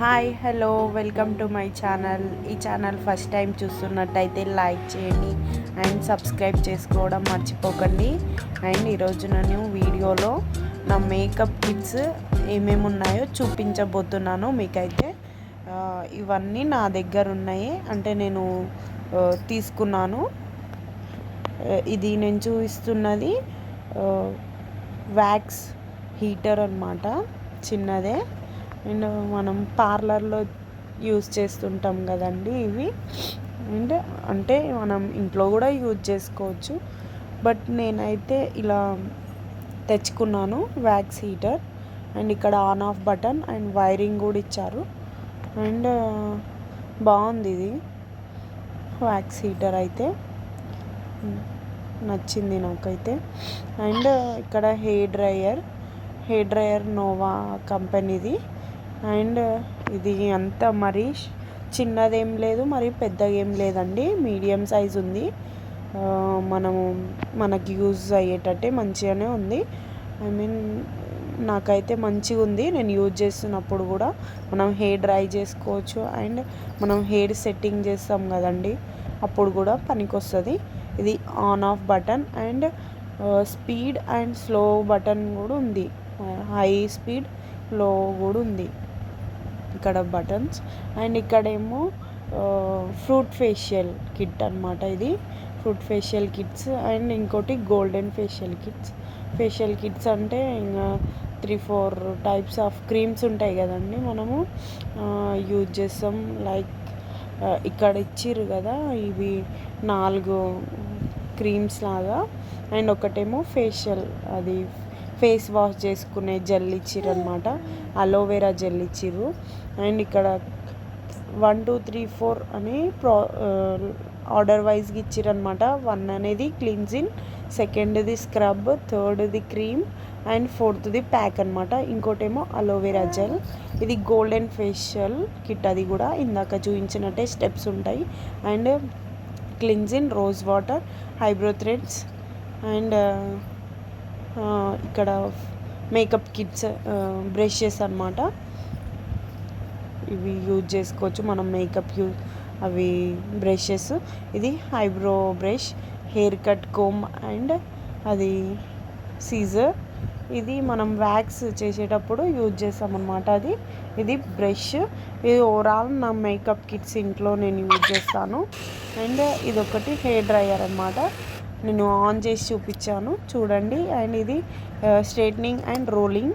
Hi hello welcome to my channel. ఈ channel first time చూస్తున్నట్టయితే like చేయండి and subscribe చేసుకోవడం మర్చిపోకండి. అండ్ ఈరోజు నేను వీడియోలో నా మేకప్ కిట్స్ ఏమేమి ఉన్నాయో చూపించబోతున్నాను మీకైతే. ఇవన్నీ నా దగ్గర ఉన్నాయి. అంటే నేను తీసుకున్నాను. ఇది నేను చూపిస్తున్నది వ్యాక్స్ హీటర్ అన్నమాట. చిన్నదే. అండ్ మనం పార్లర్లో యూజ్ చేస్తుంటాం కదండి ఇవి. అండ్ అంటే మనం ఇంట్లో కూడా యూజ్ చేసుకోవచ్చు. బట్ నేనైతే ఇలా తెచ్చుకున్నాను వ్యాక్స్ హీటర్. అండ్ ఇక్కడ on off button and wiring కూడా ఇచ్చారు. అండ్ బాగుంది ఇది. వ్యాక్స్ హీటర్ అయితే. నచ్చింది నాకైతే. అండ్ ఇక్కడ hair dryer. Hair dryer Nova కంపెనీది. అండ్ ఇది అంత మరీ? చిన్నదేం లేదు మరి పెద్దదేం లేదండి. మీడియం సైజ్ ఉంది. మనము మనకి యూజ్ అయ్యేటట్టే మంచిగానే ఉంది. ఐ మీన్ నాకైతే మంచిగా ఉంది నేను యూజ్ చేస్తున్నప్పుడు కూడా మనం హెయిర్ డ్రై చేసుకోవచ్చు. అండ్ మనం హెయిర్ సెట్టింగ్ చేస్తాం కదండి అప్పుడు కూడా పనికొస్తుంది. ఇది on off button and speed and slow button కూడా ఉంది. హై స్పీడ్లో కూడా ఉంది. ఇక్కడ బటన్స్ అండ్ ఇక్కడేమో ఫ్రూట్ ఫేషియల్ కిట్ అనమాట ఇది. ఫ్రూట్ ఫేషియల్ కిట్స్ అండ్ ఇంకోటి golden facial kits facial kits అంటే ఇంకా three four types of creams ఉంటాయి కదండి మనము. యూజ్ చేస్తాం. లైక్ ఇక్కడ ఇచ్చిర్రు కదా ఇవి నాలుగు క్రీమ్స్ లాగా. అండ్ ఒకటేమో ఫేషియల్ అది ఫేస్ వాష్ చేసుకునే జెల్ ఇచ్చిర్రు అనమాట అలోవెరా జెల్ ఇచ్చిర్రు. అండ్ ఇక్కడ వన్ టూ త్రీ ఫోర్ అని ప్రో ఆర్డర్ వైజ్గా ఇచ్చిరనమాట వన్ అనేది క్లిన్జిన్ సెకండ్ది స్క్రబ్ థర్డ్ది క్రీమ్ అండ్ ఫోర్త్ది ప్యాక్ అనమాట ఇంకోటేమో అలోవెరా జెల్. ఇది గోల్డెన్ ఫేషియల్ కిట్ అది కూడా. ఇందాక చూపించినట్టే స్టెప్స్ ఉంటాయి. And cleansing rose water eyebrow threads and ఇక్కడ మేకప్ కిట్స్ బ్రషెస్ అన్నమాట. ఇవి యూజ్ చేసుకోవచ్చు. మనం మేకప్ యూ అవి బ్రషెస్ ఇది eyebrow brush hair cut comb and అది సీజర్ ఇది మనం వ్యాక్స్ చేసేటప్పుడు యూజ్ చేస్తామన్నమాట అది. ఇది బ్రష్ ఇది ఓవరాల్ నా మేకప్ కిట్స్ ఇంట్లో నేను యూజ్ చేస్తాను. అండ్ ఇది ఒకటి హెయిర్ డ్రయర్ అనమాట నేను ఆన్ చేసి చూపించాను. చూడండి. అండ్ ఇది స్ట్రైట్నింగ్ అండ్ రోలింగ్